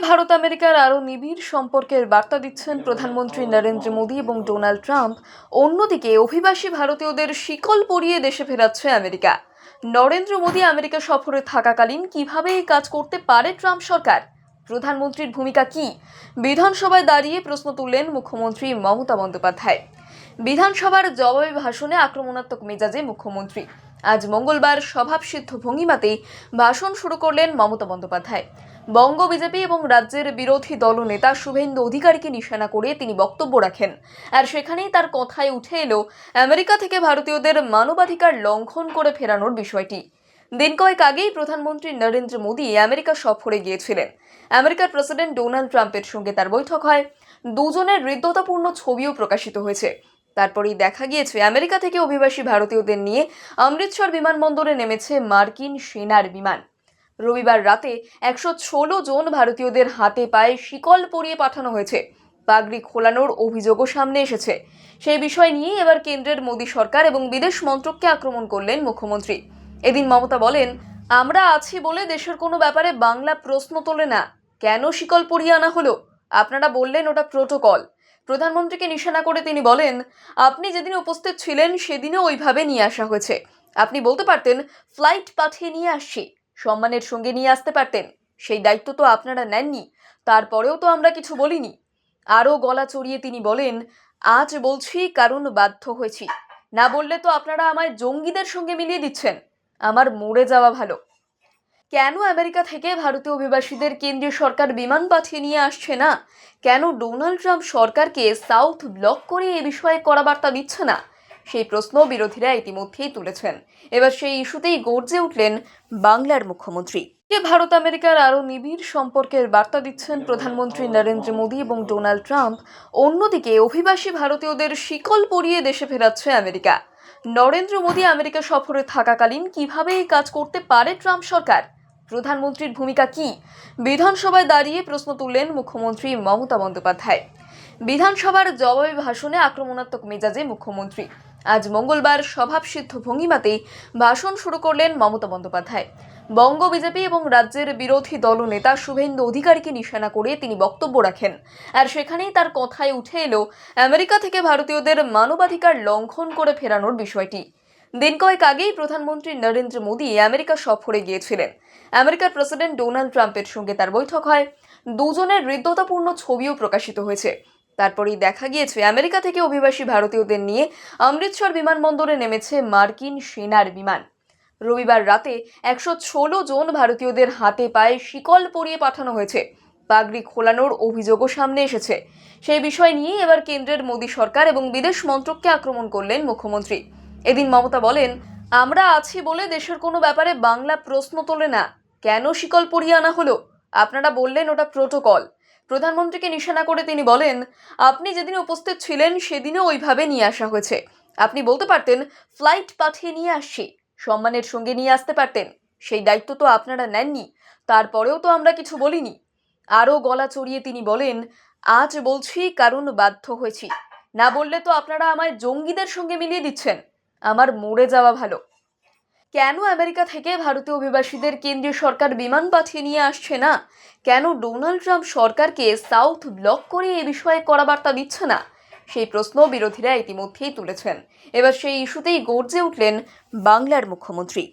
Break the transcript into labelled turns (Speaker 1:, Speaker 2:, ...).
Speaker 1: ভারত, আমেরিকার আরও নিবিড় সম্পর্কের বার্তা দিচ্ছেন প্রধানমন্ত্রী নরেন্দ্র মোদী এবং ডোনাল্ড ট্রাম্প। অন্যদিকে অভিবাসী ভারতীয়দের শিকল পরিয়ে দেশে ফেরাচ্ছে আমেরিকা। নরেন্দ্র মোদী আমেরিকা সফরে থাকাকালীন কীভাবে এই কাজ করতে পারে ট্রাম্প সরকার? প্রধানমন্ত্রীর ভূমিকা কি? বিধানসভায় দাঁড়িয়ে প্রশ্ন তুললেন মুখ্যমন্ত্রী মমতা বন্দ্যোপাধ্যায়। বিধানসভার জবাবি ভাষণে আক্রমণাত্মক মেজাজে মুখ্যমন্ত্রী। আজ মঙ্গলবার স্বভাবসিদ্ধ ভঙ্গিমাতেই ভাষণ শুরু করলেন মমতা বন্দ্যোপাধ্যায়। বঙ্গ বিজেপি এবং রাজ্যের বিরোধী দলনেতা শুভেন্দু অধিকারীকে নিশানা করে তিনি বক্তব্য রাখেন। আর সেখানেই তার কথায় উঠে এলো, আমেরিকা থেকে ভারতীয়দের মানবাধিকার লঙ্ঘন করে ফেরানোর বিষয়টি। দিন কয়েক আগেই প্রধানমন্ত্রী নরেন্দ্র মোদী আমেরিকা সফরে গিয়েছিলেন। আমেরিকার প্রেসিডেন্ট ডোনাল্ড ট্রাম্পের সঙ্গে তার বৈঠক হয়। দুজনের হৃদ্যতাপূর্ণ ছবিও প্রকাশিত হয়েছে। তারপরেই দেখা গিয়েছে, আমেরিকা থেকে অভিবাসী ভারতীয়দের নিয়ে অমৃতসর বিমানবন্দরে নেমেছে মার্কিন সেনার বিমান। রবিবার রাতে একশো ষোলো জন ভারতীয়দের হাতে পায়ে শিকল পরিয়ে পাঠানো হয়েছে। পাগড়ি খোলানোর অভিযোগও সামনে এসেছে। সেই বিষয় নিয়েই এবার কেন্দ্রের মোদী সরকার এবং বিদেশ মন্ত্রককে আক্রমণ করলেন মুখ্যমন্ত্রী। এদিন মমতা বলেন, আমরা আছি বলে দেশের কোনো ব্যাপারে বাংলা প্রশ্ন তোলে না। কেন শিকল পরিয়ে আনা হলো? আপনারা বললেন ওটা প্রোটোকল। প্রধানমন্ত্রীকে নিশানা করে তিনি বলেন, আপনি যেদিন উপস্থিত ছিলেন, সেদিনও ওইভাবে নিয়ে আসা হয়েছে। আপনি বলতে পারতেন, ফ্লাইট পাঠিয়ে নিয়ে আসছি। সম্মানের সঙ্গে নিয়ে আসতে পারতেন। সেই দায়িত্ব তো আপনারা নেননি। তারপরেও তো আমরা কিছু বলিনি। আরও গলা চড়িয়ে তিনি বলেন, আজ বলছি কারণ বাধ্য হয়েছি। না বললে তো আপনারা আমায় জঙ্গিদের সঙ্গে মিলিয়ে দিচ্ছেন। আমার মরে যাওয়া ভালো। কেন আমেরিকা থেকে ভারতীয় অভিবাসীদের কেন্দ্রীয় সরকার বিমান পাঠিয়ে নিয়ে আসছে না? কেন ডোনাল্ড ট্রাম্প সরকারকে সাউথ ব্লক করে এ বিষয়ে কড়া বার্তা দিচ্ছে না? সেই প্রশ্ন বিরোধীরা ইতিমধ্যেই তুলেছেন। এবার সেই ইস্যুতেই গর্জে উঠলেন বাংলার মুখ্যমন্ত্রী। যে ভারত আমেরিকার আরও নিবিড় সম্পর্কের বার্তা দিচ্ছেন প্রধানমন্ত্রী নরেন্দ্র মোদী এবং ডোনাল্ড ট্রাম্প। অন্যদিকে অভিবাসী ভারতীয়দের শিকল পরিয়ে দেশে ফেরাচ্ছে আমেরিকা। নরেন্দ্র মোদী আমেরিকা সফরে থাকাকালীন কীভাবে এই কাজ করতে পারে ট্রাম্প সরকার? প্রধানমন্ত্রীর ভূমিকা কি? বিধানসভায় দাঁড়িয়ে প্রশ্ন তুললেন মুখ্যমন্ত্রী মমতা বন্দ্যোপাধ্যায়। বিধানসভার জবাবি ভাষণে আক্রমণাত্মক মেজাজে মুখ্যমন্ত্রী। আজ মঙ্গলবার স্বভাবসিদ্ধ ভঙ্গিমাতেই ভাষণ শুরু করলেন মমতা বন্দ্যোপাধ্যায়। বঙ্গ বিজেপি এবং রাজ্যের বিরোধী দলনেতা শুভেন্দু অধিকারীকে নিশানা করে তিনি বক্তব্য রাখেন। আর সেখানেই তার কথায় উঠে এলো, আমেরিকা থেকে ভারতীয়দের মানবাধিকার লঙ্ঘন করে ফেরানোর বিষয়টি। দিন কয়েক আগেই প্রধানমন্ত্রী নরেন্দ্র মোদী আমেরিকা সফরে গিয়েছিলেন। আমেরিকার প্রেসিডেন্ট ডোনাল্ড ট্রাম্পের সঙ্গে তার বৈঠক হয়। দুজনের হৃদ্যতাপূর্ণ ছবিও প্রকাশিত হয়েছে। তারপরেই দেখা গিয়েছে, আমেরিকা থেকে অভিবাসী ভারতীয়দের নিয়ে অমৃতসর বিমানবন্দরে নেমেছে মার্কিন সেনার বিমান। রবিবার রাতে একশো ষোলো জন ভারতীয়দের হাতে পায়ে শিকল পরিয়ে পাঠানো হয়েছে। পাগড়ি খোলানোর অভিযোগও সামনে এসেছে। সেই বিষয় নিয়েই এবার কেন্দ্রের মোদী সরকার এবং বিদেশ মন্ত্রককে আক্রমণ করলেন মুখ্যমন্ত্রী। এদিন মমতা বলেন, আমরা আছি বলে দেশের কোনো ব্যাপারে বাংলা প্রশ্ন তোলে না। কেন শিকল পরিয়ে আনা হলো? আপনারা বললেন ওটা প্রোটোকল। প্রধানমন্ত্রীকে নিশানা করে তিনি বলেন, আপনি যেদিন উপস্থিত ছিলেন, সেদিনও ওইভাবে নিয়ে আসা হয়েছে। আপনি বলতে পারতেন, ফ্লাইট পাঠিয়ে নিয়ে আসছি, সম্মানের সঙ্গে নিয়ে আসতে পারতেন। সেই দায়িত্ব তো আপনারা নেননি, তারপরেও তো আমরা কিছু বলিনি। আরও গলা চড়িয়ে তিনি বলেন, আজ বলছি, কারণ বাধ্য হয়েছি। না বললে তো আপনারা আমায় জঙ্গিদের সঙ্গে মিলিয়ে দিচ্ছেন। আমার মরে যাওয়া ভালো। কেন আমেরিকা থেকে ভারতীয় অভিবাসীদের কেন্দ্রীয় সরকার বিমান পাঠিয়ে নিয়ে আসছে না? কেন ডোনাল্ড ট্রাম্প সরকারকে সাউথ ব্লক করে এ বিষয়ে কড়া বার্তা দিচ্ছে না? সেই প্রশ্ন বিরোধীরা ইতিমধ্যেই তুলেছেন। এবার সেই ইস্যুতেই গর্জে উঠলেন বাংলার মুখ্যমন্ত্রী।